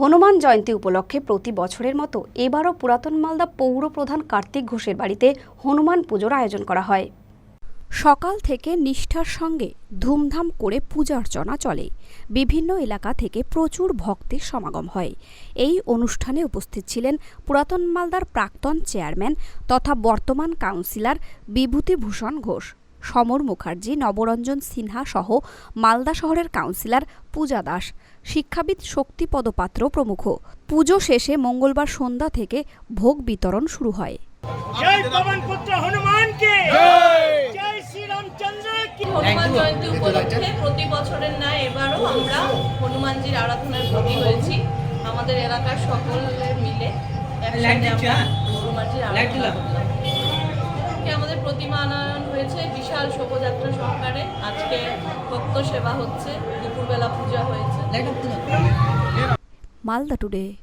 হনুমান জয়ন্তী উপলক্ষে প্রতি বছরের মতো এবারও পুরাতন মালদা পৌর প্রধান কার্তিক ঘোষের বাড়িতে হনুমান পুজোর আয়োজন করা হয়। সকাল থেকে নিষ্ঠার সঙ্গে ধুমধাম করে পূজা অর্চনা চলে। বিভিন্ন এলাকা থেকে প্রচুর ভক্তের সমাগম হয়। এই অনুষ্ঠানে উপস্থিত ছিলেন পুরাতন মালদার প্রাক্তন চেয়ারম্যান তথা বর্তমান কাউন্সিলর বিভূতিভূষণ ঘোষ। সমর মুখার্জি নবরঞ্জন সিনহা সহ মালদা শহরের কাউন্সিলর পূজা দাস। শিক্ষাবিদ শক্তিপদ পাত্র প্রমুখ। পুজো শেষে মঙ্গলবার সন্ধ্যা থেকে ভোগ বিতরণ শুরু হয়। জয় পবন পুত্র জয়। শ্রী হনুমান জয়ন্তী উপলক্ষে প্রতি বছরের ন্যায় এবারও আমরা হনুমানজির আরাধনায় ব্রতী হয়েছি। আমাদের এলাকার সকলে মিলে একসাথে আমরা হনুমানজির আরাধনা প্রতিমা আনয়ন হয়েছে বিশাল শোভাযাত্রা সহকারে। আজকে ভক্ত সেবা হচ্ছে দুপুরবেলা পূজা হয়েছে। মালদা টুডে